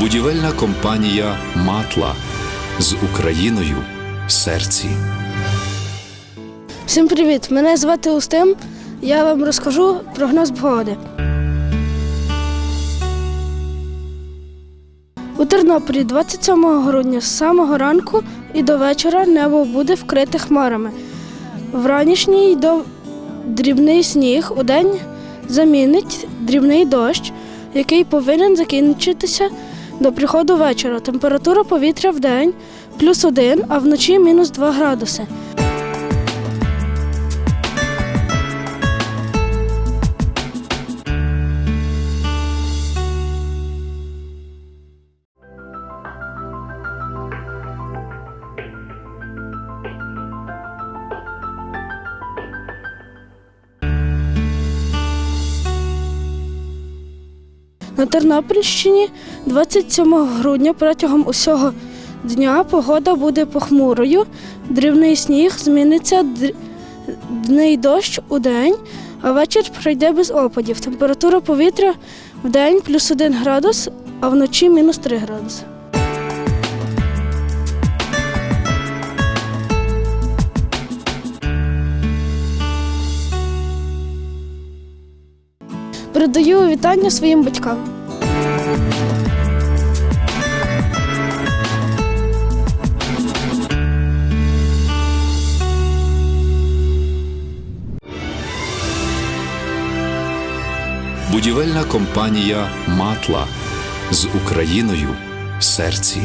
Будівельна компанія Матла з Україною в серці. Всім привіт! Мене звати Устим. Я вам розкажу прогноз погоди. У Тернополі 27 грудня з самого ранку і до вечора небо буде вкрите хмарами. Вранішній до дрібний сніг у день замінить дрібний дощ, який повинен закінчитися до приходу вечора. Температура повітря в день плюс 1, а вночі мінус 2 градуси. На Тернопільщині 27 грудня протягом усього дня погода буде похмурою. Дрібний сніг зміниться дний дощ у день, а вечір пройде без опадів. Температура повітря в день плюс 1 градус, а вночі мінус 3 градуси. Передаю вітання своїм батькам. Будівельна компанія Матла з Україною в серці.